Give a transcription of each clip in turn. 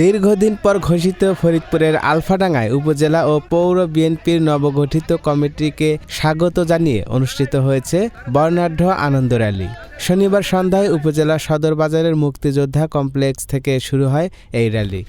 দীর্ঘদিন পর ঘোষিত ফরিদপুরের আলফাডাঙ্গায় উপজেলা ও পৌর বিএনপির নবগঠিত কমিটিকে স্বাগত জানিয়ে অনুষ্ঠিত হয়েছে বর্ণাঢ্য আনন্দ র্যালি। শনিবার সন্ধ্যায় উপজেলা সদর বাজারের মুক্তিযোদ্ধা কমপ্লেক্স থেকে শুরু হয় এই র্যালি।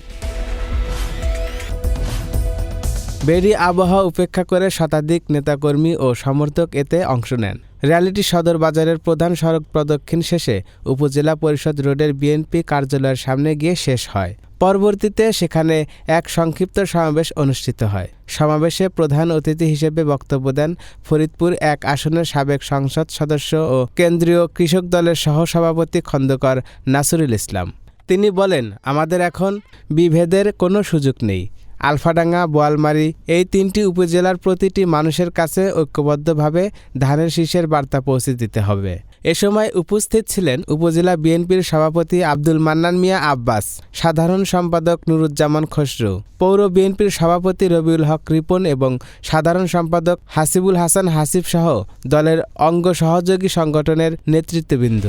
বেরি আবহাওয়া উপেক্ষা করে শতাধিক নেতাকর্মী ও সমর্থক এতে অংশ নেন। র্যালিটি সদর বাজারের প্রধান সড়ক প্রদক্ষিণ শেষে উপজেলা পরিষদ রোডের বিএনপি কার্যালয়ের সামনে গিয়ে শেষ হয়। পরবর্তীতে সেখানে এক সংক্ষিপ্ত সমাবেশ অনুষ্ঠিত হয়। সমাবেশে প্রধান অতিথি হিসেবে বক্তব্য দেন ফরিদপুর এক আসনের সাবেক সংসদ সদস্য ও কেন্দ্রীয় কৃষক দলের সহসভাপতি খন্দকার নাসরুল ইসলাম। তিনি বলেন, আমাদের এখন বিভেদের কোনো সুযোগ নেই। আলফাডাঙ্গা, বোয়ালমারি এই তিনটি উপজেলার প্রতিটি মানুষের কাছে ঐক্যবদ্ধভাবে ধানের শীষের বার্তা পৌঁছে দিতে হবে। এ সময় উপস্থিত ছিলেন উপজেলা বিএনপির সভাপতি আব্দুল মান্নান মিয়া আব্বাস, সাধারণ সম্পাদক নুরুজ্জামান খসরু, পৌর বিএনপির সভাপতি রবিউল হক রিপন এবং সাধারণ সম্পাদক হাসিবুল হাসান হাসিব সহ দলের অঙ্গ সহযোগী সংগঠনের নেতৃত্ববৃন্দ।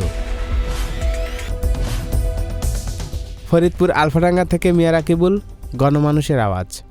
ফরিদপুর আলফাডাঙ্গা থেকে মিয়া রাকিবুল গণমানুষের আওয়াজ।